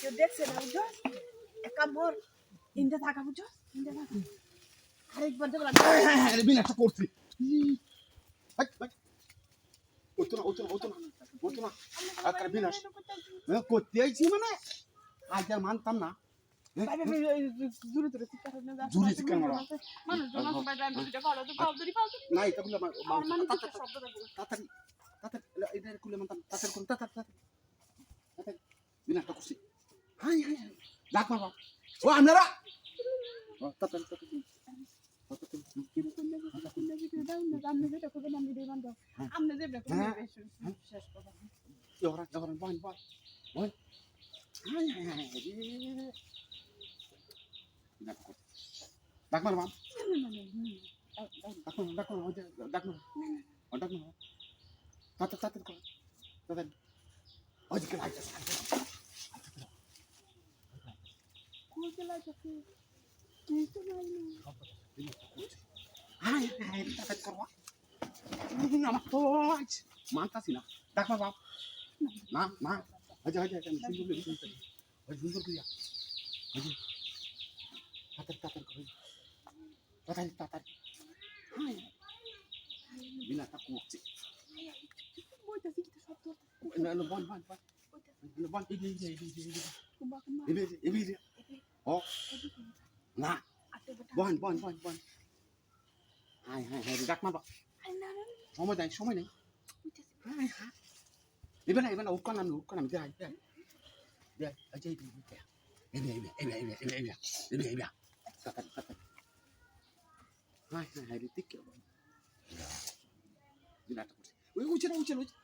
কেউ দেখছে না বুঝছ? একা মোর ইন্দে থাকা বুঝছ? ইন্দে থাকা। আরেকবার দেখলাম। বিনা একটা করছি। ওতো না ওতো না ওতো না ওতো না। আর বিনাশ? করতে আইছি মানে? আজ আর মানতাম না। নাই তাড়াতাড়ি তাড়াতাড়ি এটা খুলে মানতাম তাড়াতাড়ি তাড়াতাড়ি। বিনাশটা করছি হাই হাই হাই। ডাক মারবা ও, আপনারা? ডাক মারবা ডাক ডাক ডাক ডাক ডাক Hadi aja. Ay, ay. Ini Tak Aja aja. Aja Tatar tatar kau. Tatar tatar. Kuat kita Ano, ano, bon, bon, bon. Ano, bon, ini, ini, ini, ini. Ini, ini, ini. Oh. Nga. Bon, bon, bon, bon. Hai, hai, hai, đi đắc mắt bọ. Không mà đánh, xuống mày này. Hai, hai. Đi bên này, bên này, con làm đủ, con làm cái này. Đây, đây, ở đây, đây, đây. Em này, em này, em này, em này, em này, em này, em này. Cắt, cắt, cắt. Hai, hai, hai, đi tích kiểu. Đi đặt. Ui, ui, chết, ui, chết, ui, chết.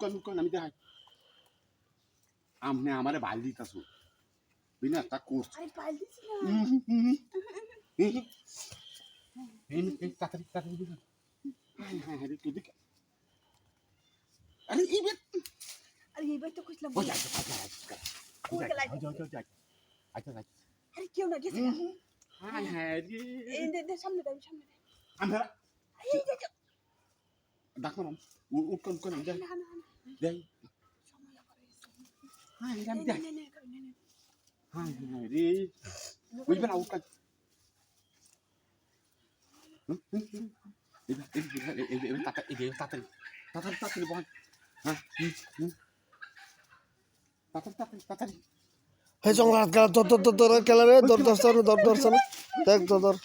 কন কন আমি দেখাই আপনি আমারে বাল দিতাছ বুঝলি তা course তাড়াতাড়ি তাড়াতাড়ি হ্যাঁ হ্যাঁ হ্যাঁ তুই দেখ আরে ইবে আরে ইবে তো কইলাম ও যা যা যা যা যা যা দেই হ্যাঁ আমি দেই হ্যাঁ হ্যাঁ রে বুঝবে না উঠা হে চল খেলা রে দর দর্শন দর দর্শন দেখ দর